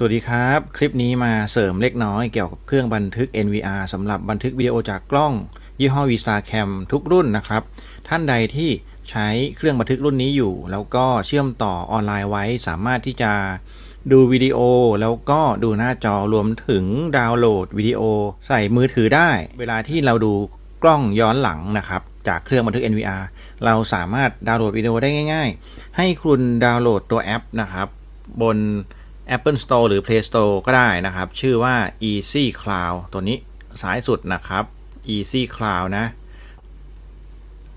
สวัสดีครับ คลิปนี้มาเสริมเล็กน้อยเกี่ยวกับเครื่องบันทึก NVR สำหรับบันทึกวิดีโอจากกล้อง ยี่ห้อ VStarCam ทุกรุ่นนะครับ ท่านใดที่ใช้เครื่องบันทึกรุ่นนี้อยู่ แล้วก็เชื่อมต่อออนไลน์ไว้สามารถที่จะดูวิดีโอ แล้วก็ดูหน้าจอรวมถึงดาวน์โหลดวิดีโอ ใส่มือถือได้ เวลาที่เราดูกล้องย้อนหลังนะครับ จากเครื่องบันทึก NVR เราสามารถดาวน์โหลดวิดีโอได้ง่าย ๆ ให้คุณดาวน์โหลดตัวแอปนะครับบน Apple Store หรือ Play Store ก็ได้นะครับ ชื่อว่า Easy Cloud ตัวนี้ซ้ายสุดนะครับ Easy Cloud นะ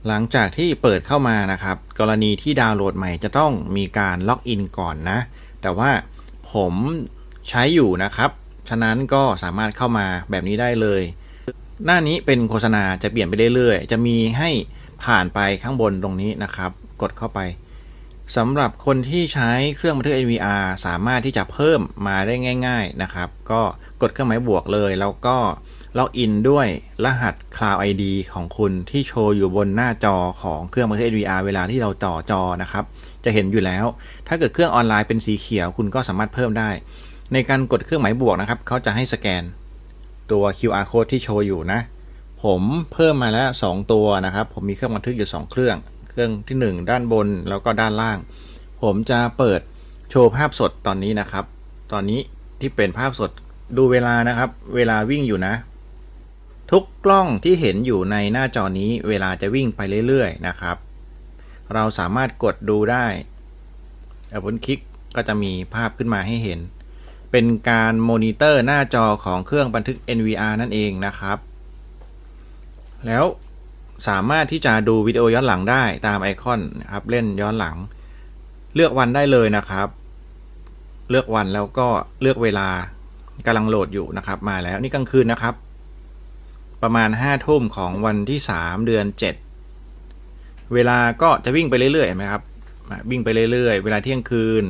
หลังจากที่เปิดเข้ามานะครับ กรณีที่ดาวน์โหลดใหม่จะต้องมีการล็อกอินก่อนนะ แต่ว่าผมใช้อยู่นะครับ ฉะนั้นก็สามารถเข้ามาแบบนี้ได้เลย หน้านี้เป็นโฆษณาจะเปลี่ยนไปเรื่อยๆ จะมีให้ผ่านไปข้างบนตรงนี้นะครับ กดเข้าไป สำหรับคนที่ใช้เครื่องบันทึก NVR สามารถที่จะเพิ่มมาได้ง่าย ๆนะครับ ก็กดเครื่องหมายบวกเลย แล้วก็ล็อกอินด้วยรหัส Cloud ID ของคุณที่โชว์อยู่บนหน้าจอของเครื่องบันทึก NVR เวลาที่เราต่อจอนะครับ จะเห็นอยู่แล้ว ถ้าเกิดเครื่องออนไลน์เป็นสีเขียว คุณก็สามารถเพิ่มได้ ในการกดเครื่องหมายบวกนะครับเขาจะให้สแกนตัว QR code ที่โชว์อยู่นะ ผมเพิ่มมาแล้ว 2 ตัวนะครับ ผมมีเครื่องบันทึกอยู่ 2 เครื่อง เครื่องที่ 1 ด้านบนแล้วก็ด้านล่าง ผมจะเปิดโชว์ภาพสดตอนนี้นะครับ ตอนนี้ที่เป็นภาพสดดูเวลานะครับ เวลาวิ่งอยู่นะ ทุกกล้องที่เห็นอยู่ในหน้าจอนี้เวลาจะวิ่งไปเรื่อยๆนะครับ เราสามารถกดดูได้แอปเปิลคลิกก็จะมีภาพขึ้นมาให้เห็น เป็นการโมนิเตอร์หน้าจอของเครื่องบันทึก NVR นั่นเองนะครับ แล้ว สามารถที่จะดูวิดีโอย้อนหลังได้ตามไอคอนนะครับเล่นย้อนหลัง เลือกวันได้เลยนะครับ เลือกวันแล้วก็เลือกเวลากำลังโหลดอยู่นะครับ มาแล้วนี่กลางคืนนะครับ ประมาณ5้าทุ่มของวันที่ 3 เดือน 7 เวลาก็จะวิ่งไปเรื่อยๆเห็นไหมครับวิ่งไปเรื่อยๆ เวลาเที่ยงคืน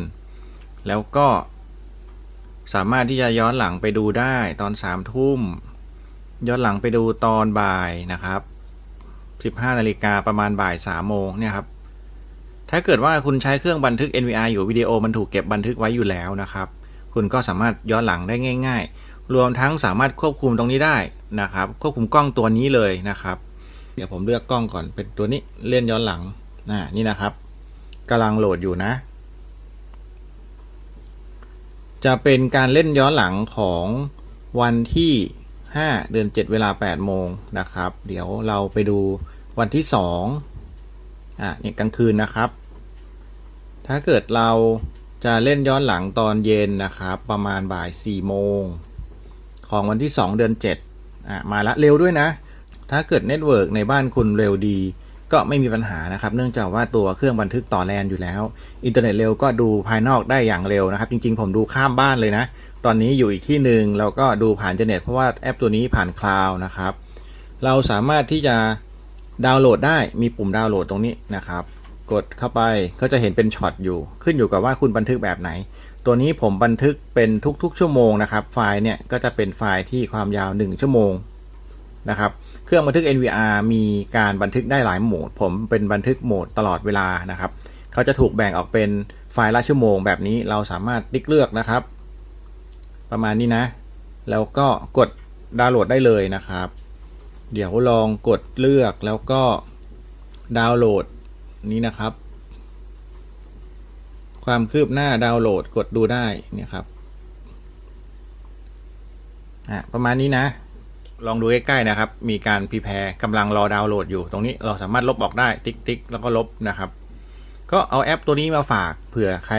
แล้วก็สามารถที่จะย้อนหลังไปดูได้ตอน3ามทุ่มย้อนหลังไปดูตอนบ่ายนะครับ 15นาฬิกาประมาณบ่าย3โมงเนี่ยครับ ถ้าเกิดว่าคุณใช้เครื่องบันทึก NVR อยู่วิดีโอมันถูกเก็บบันทึกไว้อยู่แล้วนะครับ คุณก็สามารถย้อนหลังได้ง่าย ๆ รวมทั้งสามารถควบคุมตรงนี้ได้นะครับ ควบคุมกล้องตัวนี้เลยนะครับ เดี๋ยวผมเลือกกล้องก่อนเป็นตัวนี้เล่นย้อนหลังนะนี่นะครับกำลังโหลดอยู่นะ จะเป็นการเล่นย้อนหลังของวันที่5เดือน7 เวลา 8 โมงนะครับ เดี๋ยวเราไปดู วันที่2อะเนี่ยกลางคืนนะครับ ถ้าเกิดเราจะเล่นย้อนหลังตอนเย็นนะครับ ประมาณบ่าย4โมงของวันที่ 2 เดือน7อะมาละเร็วด้วยนะ ถ้าเกิดเน็ตเวิร์กในบ้านคุณเร็วดี ก็ไม่มีปัญหานะครับ เนื่องจากว่าตัวเครื่องบันทึกต่อแลนอยู่แล้ว อินเทอร์เน็ตเร็วก็ดูภายนอกได้อย่างเร็วนะครับ จริงๆ ผมดูข้ามบ้านเลยนะ ตอนนี้อยู่อีกที่หนึ่งเราก็ดูผ่านเน็ตเพราะว่าแอปตัวนี้ผ่านคลาวนะครับ เราสามารถที่จะ ดาวน์โหลดได้มีปุ่มดาวน์โหลดตรงนี้นะครับ กดเข้าไปก็จะเห็นเป็นช็อตอยู่ ขึ้นอยู่กับว่าคุณบันทึกแบบไหน ตัวนี้ผมบันทึกเป็นทุกๆ ชั่วโมงนะครับ ไฟล์เนี่ยก็จะเป็นไฟล์ที่ความยาว 1 ชั่วโมงนะครับ เครื่องบันทึก NVR มีการบันทึกได้หลายโหมด ผมเป็นบันทึกโหมดตลอดเวลานะครับ เขาจะถูกแบ่งออกเป็นไฟล์ละชั่วโมง แบบนี้เราสามารถติ๊กเลือกนะครับ ประมาณนี้นะ แล้วก็กดดาวน์โหลดได้เลยนะครับ เดี๋ยวลองกดเลือกแล้วก็ดาวน์โหลดนี้นะครับ ความคืบหน้าดาวน์โหลดกดดูได้เนี่ยครับอะประมาณนี้นะ ลองดูใกล้ๆนะครับ มีการพรีแพร์กำลังรอดาวน์โหลดอยู่ตรงนี้เราสามารถลบออกได้ติ๊กติ๊กแล้วก็ลบนะครับ ก็เอาแอปตัวนี้มาฝากเผื่อใคร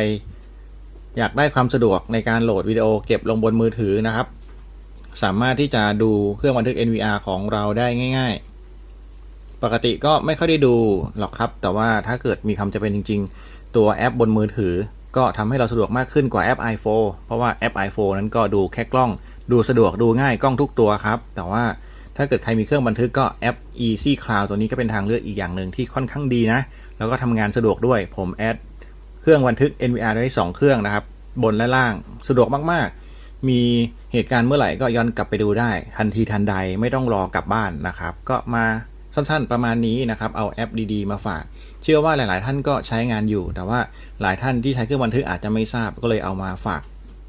อยากได้ความสะดวกในการโหลดวิดีโอเก็บลงบนมือถือนะครับ สามารถที่จะดูเครื่องบันทึก NVR ของเราได้ง่าย ๆ ปกติก็ไม่ค่อยได้ดูหรอกครับ แต่ว่าถ้าเกิดมีคำจะเป็นจริง ๆ ตัวแอปบนมือถือ ก็ทำให้เราสะดวกมากขึ้นกว่าแอป iPhone เพราะว่าแอป iPhone นั้นก็ดูแค่กล้อง ดูสะดวกดูง่ายกล้องทุกตัวครับ แต่ว่าถ้าเกิดใครมีเครื่องบันทึกก็แอป Easy Cloud ตัวนี้ก็เป็นทางเลือกอีกอย่างหนึ่งที่ค่อนข้างดีนะ แล้วก็ทำงานสะดวกด้วย ผมแอดเครื่องบันทึก NVR ได้2เครื่องนะครับ บนและล่าง สะดวกมากๆ มีเหตุการณ์เมื่อไหร่ก็ย้อนกลับไปดูได้ ทันทีทันใดไม่ต้องรอกลับบ้านนะครับ ก็มาสั้นๆประมาณนี้นะครับ เอาแอปดีๆ มาฝาก เชื่อว่าหลาย ๆ ท่านก็ใช้งานอยู่ แต่ว่าหลายท่านที่ใช้เครื่องบันทึกอาจจะไม่ทราบก็เลยเอามาฝาก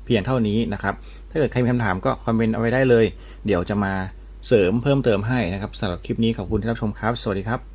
เพียงเท่านี้นะครับ ถ้าเกิดใครมีคำถามก็คอมเมนต์เอาไว้ได้เลย เดี๋ยวจะมาเสริมเพิ่มเติมให้นะครับสำหรับคลิปนี้ขอบคุณที่รับชมครับ สวัสดีครับ